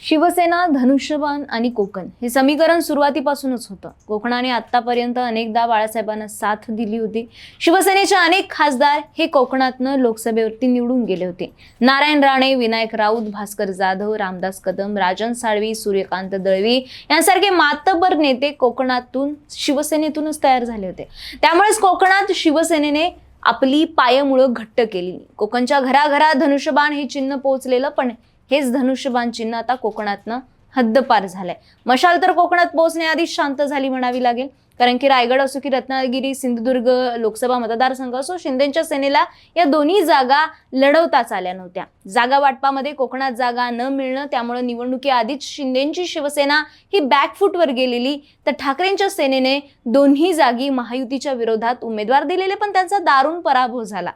शिवसेना धनुष्यबाण आणि कोकण हे समीकरण सुरुवातीपासूनच होतं. कोकणाने आतापर्यंत अनेकदा बाळासाहेबांना साथ दिली होती. शिवसेनेचे अनेक खासदार हे कोकणातनं लोकसभेवरती निवडून गेले होते. नारायण राणे विनायक राऊत भास्कर जाधव रामदास कदम राजन साळवी सूर्यकांत दळवी यांसारखे मातबर नेते कोकणातून शिवसेनेतूनच तयार झाले होते. त्यामुळेच कोकणात शिवसेनेने आपली पायमुळं घट्ट केली. कोकणच्या घराघरात धनुष्यबाण हे चिन्ह पोहोचलेलं पण हेच धनुष्यबाण चिन्ह आता कोकणातनं हद्दपार झालंय. मशाल तर कोकणात पोहोचण्याआधी शांत झाली म्हणावी लागेल. कारण की रायगड असो की रत्नागिरी सिंधुदुर्ग लोकसभा मतदारसंघ असो शिंदेच्या सेनेला या दोन्ही जागा लढवताच आल्या नव्हत्या. जागा वाटपामध्ये कोकणात जागा न मिळणं त्यामुळे निवडणुकीआधीच शिंदेची शिवसेना ही बॅकफूटवर गेलेली. तर ठाकरेंच्या सेनेने दोन्ही जागी महायुतीच्या विरोधात उमेदवार दिलेले पण त्यांचा दारुण पराभव झाला.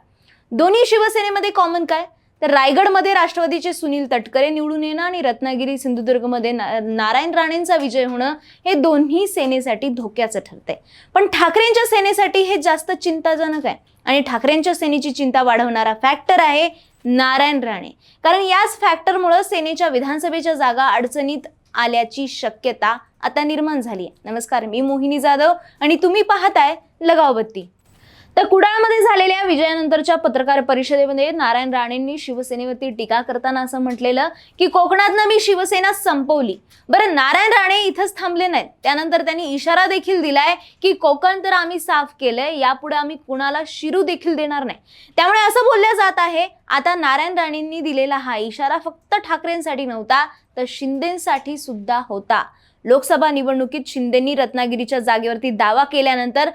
दोन्ही शिवसेनेमध्ये कॉमन काय? तर रायगडमध्ये राष्ट्रवादीचे सुनील तटकरे निवडून येणं आणि रत्नागिरी सिंधुदुर्गमध्ये ना- नारायण राणेंचा विजय होणं हे दोन्ही सेनेसाठी धोक्याचं ठरतंय. पण ठाकरेंच्या सेनेसाठी हे जास्त चिंताजनक आहे आणि ठाकरेंच्या सेनेची चिंता वाढवणारा फॅक्टर आहे नारायण राणे. कारण याच फॅक्टरमुळं सेनेच्या विधानसभेच्या जागा अडचणीत आल्याची शक्यता आता निर्माण झाली आहे. नमस्कार मी मोहिनी जाधव आणि तुम्ही पाहताय लगावबत्ती. तर कुडाळमध्ये झालेल्या विजयानंतरच्या पत्रकार परिषदेमध्ये नारायण राणेंनी शिवसेनेवरती टीका करताना असं म्हटलेलं की कोकणातनं मी शिवसेना संपवली. बरं नारायण राणे इथंच थांबले नाहीत. त्यानंतर त्यांनी इशारा देखील दिलाय की कोकण तर आम्ही साफ केलंय यापुढे आम्ही कुणाला शिरू देखील देणार नाही. त्यामुळे असं बोललं जात आहे. आता नारायण राणेंनी दिलेला हा इशारा फक्त ठाकरेंसाठी नव्हता तर शिंदेसाठी सुद्धा होता. लोकसभा निवडणुकीत शिंदेंनी रत्नागिरीच्या जागेवरती दावा केल्यानंतर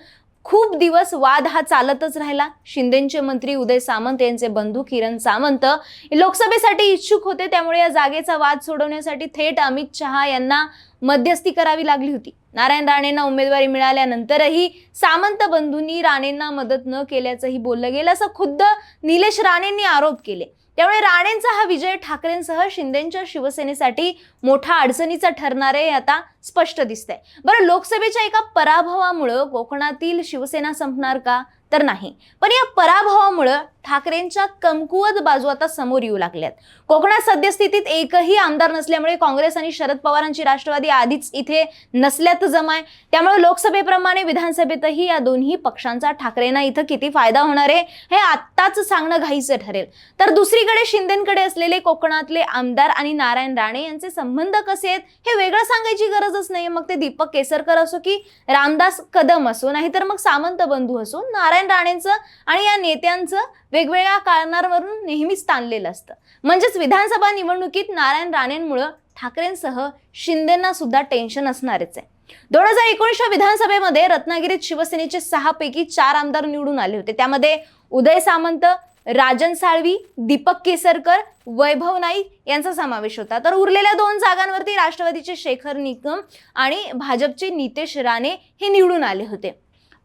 खूप दिवस वाद हा चालतच राहिला. शिंदेचे मंत्री उदय सामंत यांचे बंधू किरण सामंत लोकसभेसाठी इच्छुक होते. त्यामुळे या जागेचा वाद सोडवण्यासाठी थेट अमित शहा यांना मध्यस्थी करावी लागली होती. नारायण राणेंना उमेदवारी मिळाल्यानंतरही सामंत बंधूंनी राणेंना मदत न केल्याचंही बोललं गेलं असं खुद्द निलेश राणेंनी आरोप केले. त्यामुळे राणेंचा हा विजय ठाकरेंसह शिंदेच्या शिवसेनेसाठी मोठा अडचणीचा ठरणार आहे आता स्पष्ट दिसतंय. बरं लोकसभेच्या एका पराभवामुळं कोकणातील शिवसेना संपणार का? तर नाही. पण या पराभवामुळं ठाकरेंच्या कमकुवत बाजू आता समोर येऊ लागल्यात. कोकणात सद्यस्थितीत एकही आमदार नसल्यामुळे काँग्रेस आणि शरद पवारांची राष्ट्रवादी आधीच इथे नसल्यात जमाय. त्यामुळे लोकसभेप्रमाणे विधानसभेतही या दोन्ही पक्षांचा ठाकरेंना इथं किती फायदा होणार आहे हे आत्ताच सांगणं घाईचं ठरेल. तर दुसरीकडे शिंदेकडे असलेले कोकणातले आमदार आणि नारायण राणे यांचे संबंध कसे आहेत हे वेगळं सांगायची गरजच नाही मग ते दीपक केसरकर असो की रामदास कदम असो नाहीतर मग सामंत बंधू असो नारायण राणेंचं आणि या नेत्यांचं वेगवेगळ्या कारणांवरून नेहमीच ताणलेलं असतं. म्हणजेच विधानसभा निवडणुकीत नारायण राणेंमुळं ठाकरेंसह शिंदेना सुद्धा टेन्शन असणारच आहे. दोन हजार एकोणीसच्या विधानसभेमध्ये रत्नागिरीत शिवसेनेचे सहा पैकी चार आमदार निवडून आले होते. त्यामध्ये उदय सामंत राजन साळवी दीपक केसरकर वैभव नाईक यांचा समावेश होता. तर उरलेल्या दोन जागांवरती राष्ट्रवादीचे शेखर निकम आणि भाजपचे नितेश राणे हे निवडून आले होते.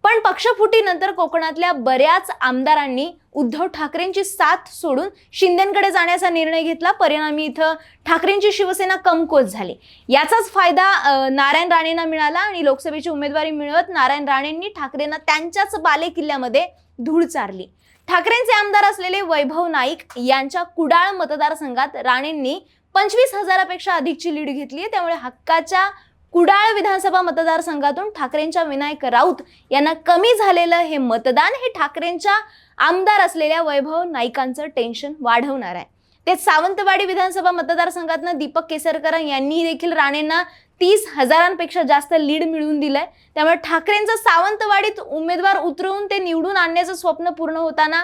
पण पक्षफुटीनंतर कोकणातल्या बऱ्याच आमदारांनी उद्धव ठाकरेंची साथ सोडून शिंदेकडे जाण्याचा निर्णय घेतला. परिणामी इथं ठाकरेंची शिवसेना कमकुवत झाली. याचाच फायदा नारायण राणेंना मिळाला आणि लोकसभेची उमेदवारी मिळवत नारायण राणेंनी ठाकरेंना त्यांच्याच बाले किल्ल्यामध्ये धूळ चारली. ठाकरेंचे आमदार असलेले वैभव नाईक यांच्या कुडाळ मतदारसंघात राणेंनी पंचवीस हजारापेक्षा अधिकची लीड घेतली. त्यामुळे हक्काच्या कुडाळ विधानसभा मतदारसंघातून ठाकरेंच्या विनायक राऊत यांना कमी झालेलं हे मतदान हे ठाकरेंच्या आमदार असलेल्या वैभव नाईकांचं टेन्शन वाढवणार आहे. ते सावंतवाडी विधानसभा मतदारसंघातनं दीपक केसरकर यांनी देखील राणेंना तीस हजारांपेक्षा जास्त लीड मिळवून दिलंय. त्यामुळे ठाकरेंचं सावंतवाडीत उमेदवार उतरवून ते निवडून आणण्याचं स्वप्न पूर्ण होताना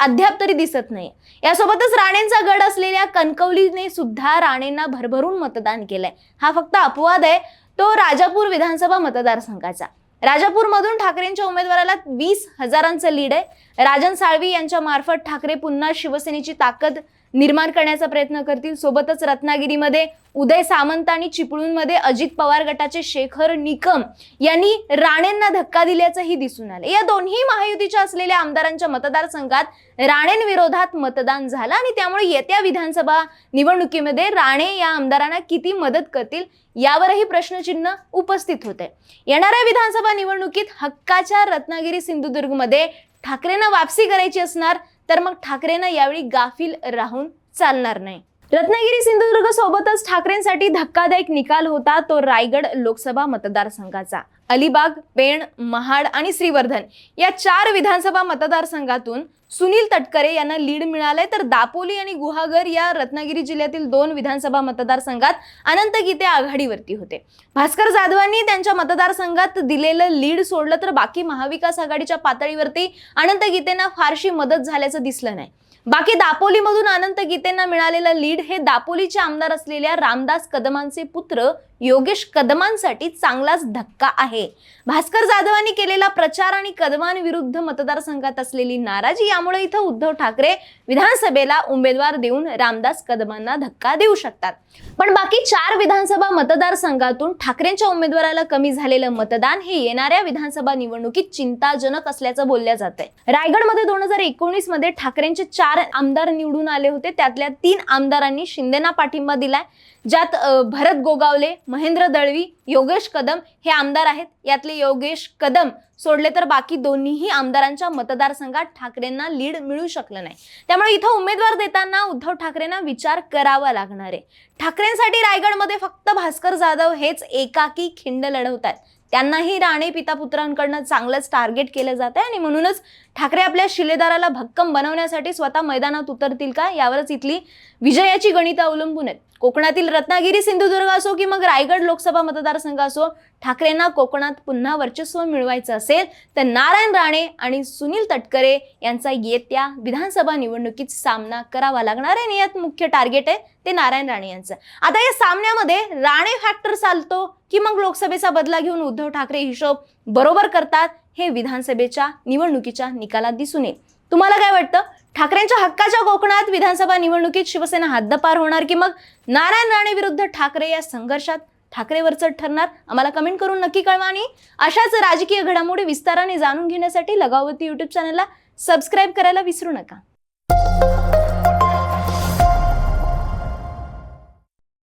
अद्याप तरी दिसत नाही यासोबतच राणेंचा गड असलेल्या कणकवलीने सुद्धा राणेंना भरभरून मतदान केलंय. हा फक्त अपवाद आहे. तो राजापूर विधानसभा मतदारसंघाचा. राजापूरमधून ठाकरेंच्या उमेदवाराला वीस हजारांचं लीड आहे. राजन साळवी यांच्या मार्फत ठाकरे पुन्हा शिवसेनेची ताकद निर्माण करण्याचा प्रयत्न करतील. सोबतच रत्नागिरीमध्ये उदय सामंत आणि चिपळूणमध्ये अजित पवार गटाचे शेखर निकम यांनी राणेंना धक्का दिल्याचंही दिसून आलं या दोन्ही महायुतीच्या असलेल्या आमदारांच्या मतदारसंघात राणेंविरोधात मतदान झालं आणि त्यामुळे येत्या विधानसभा निवडणुकीमध्ये राणे या आमदारांना किती मदत करतील यावरही प्रश्नचिन्ह उपस्थित होते. येणाऱ्या विधानसभा निवडणुकीत हक्काच्या रत्नागिरी सिंधुदुर्गमध्ये ठाकरेंना वापसी करायची असणार तर मग ठाकरेंना यावेळी गाफील राहून चालणार नाही. रत्नागिरी सिंधुदुर्ग सोबतच ठाकरेंसाठी धक्कादायक निकाल होता तो रायगड लोकसभा मतदारसंघाचा. अलिबाग पेण महाड आणि श्रीवर्धन या चार विधानसभा मतदारसंघातून सुनील तटकरे यांना लीड मिळालंय. तर दापोली आणि गुहागर या रत्नागिरी जिल्ह्यातील दोन विधानसभा मतदारसंघात अनंत गीते आघाडीवरती होते. भास्कर जाधवांनी त्यांच्या मतदारसंघात दिलेलं लीड सोडलं तर बाकी महाविकास आघाडीच्या पातळीवरती अनंत गीतेंना फारशी मदत झाल्याचं दिसलं नाही. बाकी दापोलीमधून अनंत गीतेंना मिळालेलं लीड हे दापोलीचे आमदार असलेल्या रामदास कदमांचे पुत्र योगेश कदमांसाठी चांगलाच धक्का आहे. भास्कर जाधवांनी केलेला प्रचार आणि कदमांविरुद्ध मतदारसंघात असलेली नाराजी यामुळे इथं उद्धव ठाकरे विधानसभेला उमेदवार देऊन रामदास कदमांना धक्का देऊ शकतात. पण बाकी चार विधानसभा मतदारसंघातून ठाकरेंच्या उमेदवाराला कमी झालेलं मतदान हे येणाऱ्या विधानसभा निवडणुकीत चिंताजनक असल्याचं बोलल्या जात आहे रायगडमध्ये दोन हजार एकोणीसमध्ये ठाकरेंचे चार आमदार निवडून आले होते. त्यातल्या तीन आमदारांनी शिंदेना पाठिंबा दिलाय. ज्यात भरत गोगावले महेंद्र दळवी योगेश कदम हे आमदार आहेत. यातले योगेश कदम सोडले तर बाकी दोन्हीही आमदारांच्या मतदारसंघात ठाकरेंना लीड मिळू शकलं नाही. त्यामुळे इथं उमेदवार देताना उद्धव ठाकरेंना विचार करावा लागणार आहे. ठाकरेंसाठी रायगडमध्ये फक्त भास्कर जाधव हेच एकाकी खिंड लढवत आहेत. त्यांनाही राणे पिता पुत्रांकडनं चांगलंच टार्गेट केलं जात आहे आणि म्हणूनच ठाकरे आपल्या शिलेदाराला भक्कम बनवण्यासाठी स्वतः मैदानात उतरतील का? यावरच इथली विजयाची गणितं अवलंबून आहेत. कोकणातील रत्नागिरी सिंधुदुर्ग असो की मग रायगड लोकसभा मतदारसंघ असो ठाकरेंना कोकणात पुन्हा वर्चस्व मिळवायचं असेल तर नारायण राणे आणि सुनील तटकरे यांचा येत्या विधानसभा निवडणुकीत सामना करावा लागणार आहे. आणि यात मुख्य टार्गेट आहे ते नारायण राणे यांचं. आता या सामन्यामध्ये राणे फॅक्टर चालतो की मग लोकसभेचा बदला घेऊन उद्धव ठाकरे हिशोब बरोबर करतात हे विधानसभेच्या निवडणुकीच्या निकालात दिसून येईल. तुम्हाला काय वाटतं? ठाकरेंच्या हक्काच्या कोकणात विधानसभा निवडणुकीत शिवसेना हद्दपार होणार की मग नारायण राणे विरुद्ध ठाकरे या संघर्षात ठाकरे वरचढ ठरणार? आम्हाला कमेंट करून नक्की कळवा आणि अशाच राजकीय घडामोडी विस्ताराने जाणून घेण्यासाठी लगावती यूट्यूब चॅनलला सबस्क्राईब करायला विसरू नका.